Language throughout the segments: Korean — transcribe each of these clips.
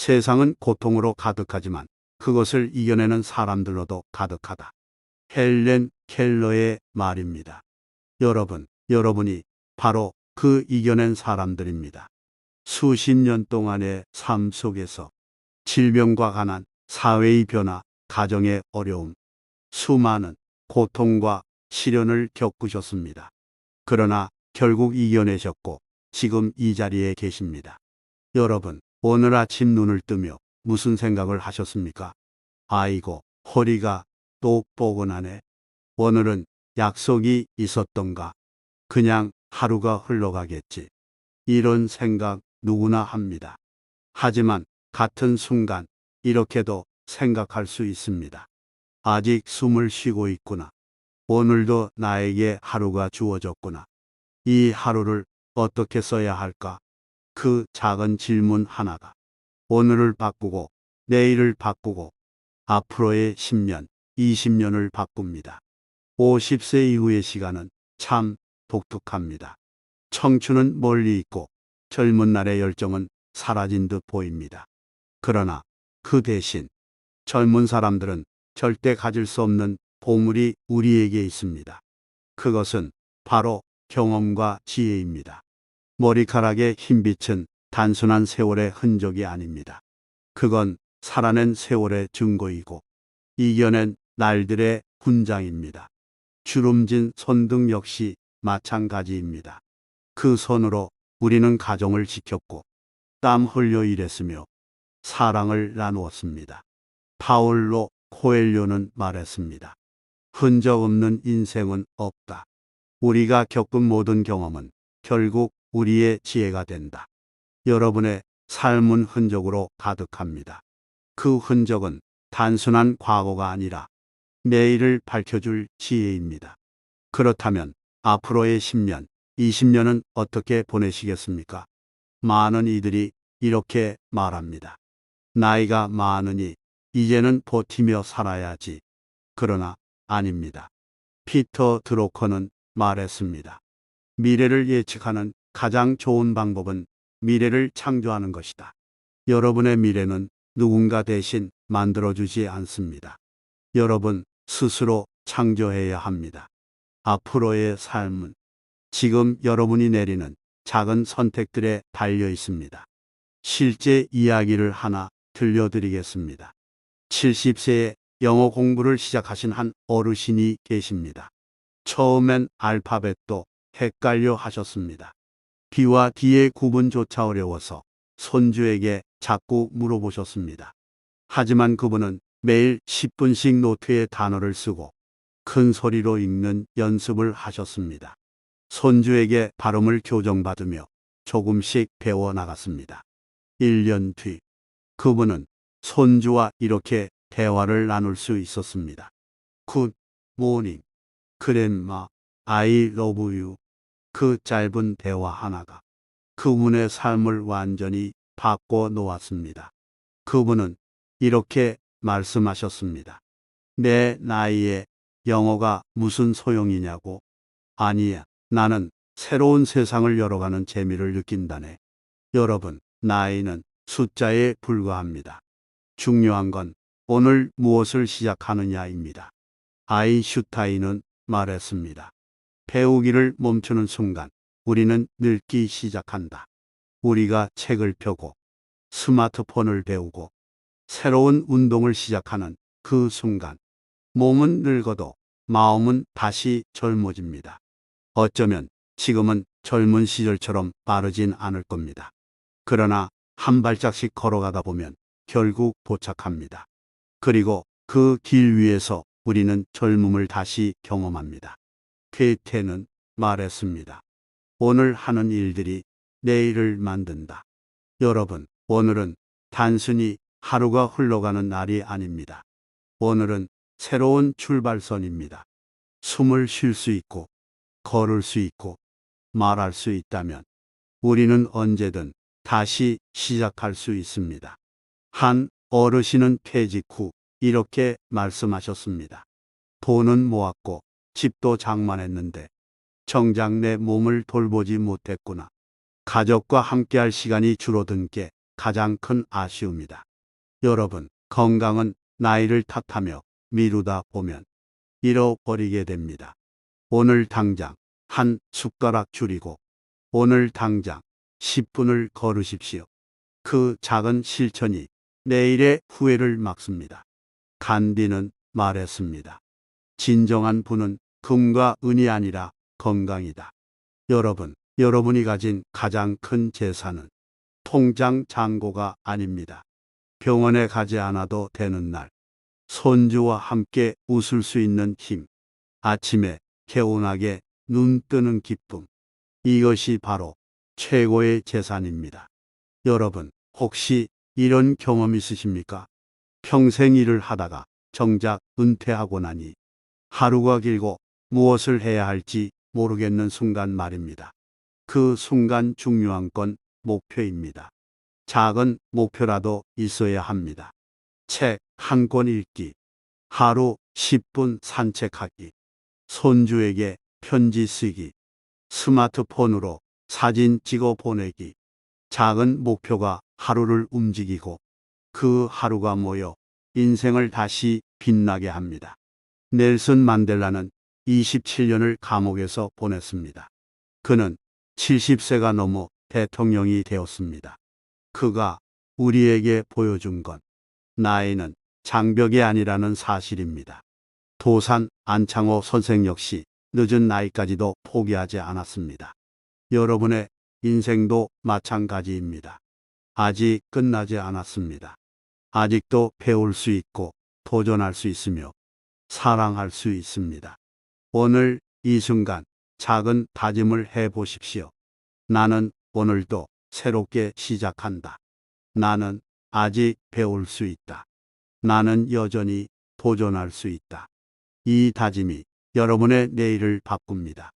세상은 고통으로 가득하지만 그것을 이겨내는 사람들로도 가득하다. 헬렌 켈러의 말입니다. 여러분, 여러분이 바로 그 이겨낸 사람들입니다. 수십 년 동안의 삶 속에서 질병과 가난, 사회의 변화, 가정의 어려움, 수많은 고통과 시련을 겪으셨습니다. 그러나 결국 이겨내셨고 지금 이 자리에 계십니다. 여러분, 오늘 아침 눈을 뜨며 무슨 생각을 하셨습니까? 아이고, 허리가 또 뻐근하네. 오늘은 약속이 있었던가? 그냥 하루가 흘러가겠지. 이런 생각 누구나 합니다. 하지만 같은 순간 이렇게도 생각할 수 있습니다. 아직 숨을 쉬고 있구나. 오늘도 나에게 하루가 주어졌구나. 이 하루를 어떻게 써야 할까? 그 작은 질문 하나가 오늘을 바꾸고 내일을 바꾸고 앞으로의 10년, 20년을 바꿉니다. 50세 이후의 시간은 참 독특합니다. 청춘은 멀리 있고 젊은 날의 열정은 사라진 듯 보입니다. 그러나 그 대신 젊은 사람들은 절대 가질 수 없는 보물이 우리에게 있습니다. 그것은 바로 경험과 지혜입니다. 머리카락의 흰빛은 단순한 세월의 흔적이 아닙니다. 그건 살아낸 세월의 증거이고 이겨낸 날들의 훈장입니다. 주름진 손등 역시 마찬가지입니다. 그 손으로 우리는 가정을 지켰고 땀 흘려 일했으며 사랑을 나누었습니다. 파울로 코엘료는 말했습니다. 흔적 없는 인생은 없다. 우리가 겪은 모든 경험은 결국 우리의 지혜가 된다. 여러분의 삶은 흔적으로 가득합니다. 그 흔적은 단순한 과거가 아니라 내일을 밝혀줄 지혜입니다. 그렇다면 앞으로의 10년, 20년은 어떻게 보내시겠습니까? 많은 이들이 이렇게 말합니다. 나이가 많으니 이제는 버티며 살아야지. 그러나 아닙니다. 피터 드로커는 말했습니다. 미래를 예측하는 가장 좋은 방법은 미래를 창조하는 것이다. 여러분의 미래는 누군가 대신 만들어주지 않습니다. 여러분 스스로 창조해야 합니다. 앞으로의 삶은 지금 여러분이 내리는 작은 선택들에 달려 있습니다. 실제 이야기를 하나 들려드리겠습니다. 70세에 영어 공부를 시작하신 한 어르신이 계십니다. 처음엔 알파벳도 헷갈려 하셨습니다. B와 D의 구분조차 어려워서 손주에게 자꾸 물어보셨습니다. 하지만 그분은 매일 10분씩 노트에 단어를 쓰고 큰 소리로 읽는 연습을 하셨습니다. 손주에게 발음을 교정받으며 조금씩 배워 나갔습니다. 1년 뒤 그분은 손주와 이렇게 대화를 나눌 수 있었습니다. 굿 모닝 그랜마 I love you 그 짧은 대화 하나가 그분의 삶을 완전히 바꿔 놓았습니다. 그분은 이렇게 말씀하셨습니다. 내 나이에 영어가 무슨 소용이냐고? 아니야. 나는 새로운 세상을 열어가는 재미를 느낀다네. 여러분, 나이는 숫자에 불과합니다. 중요한 건 오늘 무엇을 시작하느냐입니다. 아이슈타인은 말했습니다. 배우기를 멈추는 순간 우리는 늙기 시작한다. 우리가 책을 펴고 스마트폰을 배우고 새로운 운동을 시작하는 그 순간 몸은 늙어도 마음은 다시 젊어집니다. 어쩌면 지금은 젊은 시절처럼 빠르진 않을 겁니다. 그러나 한 발짝씩 걸어가다 보면 결국 도착합니다. 그리고 그 길 위에서 우리는 젊음을 다시 경험합니다. 케이테는 말했습니다. 오늘 하는 일들이 내일을 만든다. 여러분, 오늘은 단순히 하루가 흘러가는 날이 아닙니다. 오늘은 새로운 출발선입니다. 숨을 쉴 수 있고, 걸을 수 있고, 말할 수 있다면 우리는 언제든 다시 시작할 수 있습니다. 한 어르신은 퇴직 후 이렇게 말씀하셨습니다. 돈은 모았고 집도 장만했는데 정작 내 몸을 돌보지 못했구나. 가족과 함께할 시간이 줄어든 게 가장 큰 아쉬움이다. 여러분, 건강은 나이를 탓하며 미루다 보면 잃어버리게 됩니다. 오늘 당장 한 숟가락 줄이고 오늘 당장 10분을 걸으십시오. 그 작은 실천이 내일의 후회를 막습니다. 간디는 말했습니다. 진정한 부는 금과 은이 아니라 건강이다. 여러분, 여러분이 가진 가장 큰 재산은 통장 잔고가 아닙니다. 병원에 가지 않아도 되는 날, 손주와 함께 웃을 수 있는 힘, 아침에 개운하게 눈 뜨는 기쁨, 이것이 바로 최고의 재산입니다. 여러분, 혹시 이런 경험 있으십니까? 평생 일을 하다가 정작 은퇴하고 나니 하루가 길고 무엇을 해야 할지 모르겠는 순간 말입니다. 그 순간 중요한 건 목표입니다. 작은 목표라도 있어야 합니다. 책 한 권 읽기, 하루 10분 산책하기, 손주에게 편지 쓰기, 스마트폰으로 사진 찍어 보내기. 작은 목표가 하루를 움직이고 그 하루가 모여 인생을 다시 빛나게 합니다. 넬슨 만델라는 27년을 감옥에서 보냈습니다. 그는 70세가 넘어 대통령이 되었습니다. 그가 우리에게 보여준 건 나이는 장벽이 아니라는 사실입니다. 도산 안창호 선생 역시 늦은 나이까지도 포기하지 않았습니다. 여러분의 인생도 마찬가지입니다. 아직 끝나지 않았습니다. 아직도 배울 수 있고 도전할 수 있으며 사랑할 수 있습니다. 오늘 이 순간 작은 다짐을 해 보십시오. 나는 오늘도 새롭게 시작한다. 나는 아직 배울 수 있다. 나는 여전히 도전할 수 있다. 이 다짐이 여러분의 내일을 바꿉니다.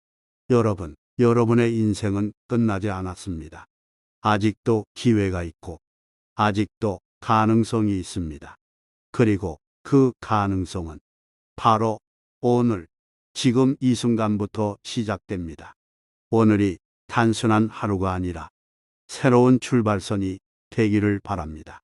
여러분, 여러분의 인생은 끝나지 않았습니다. 아직도 기회가 있고, 아직도 가능성이 있습니다. 그리고 그 가능성은 바로 오늘, 지금 이 순간부터 시작됩니다. 오늘이 단순한 하루가 아니라 새로운 출발선이 되기를 바랍니다.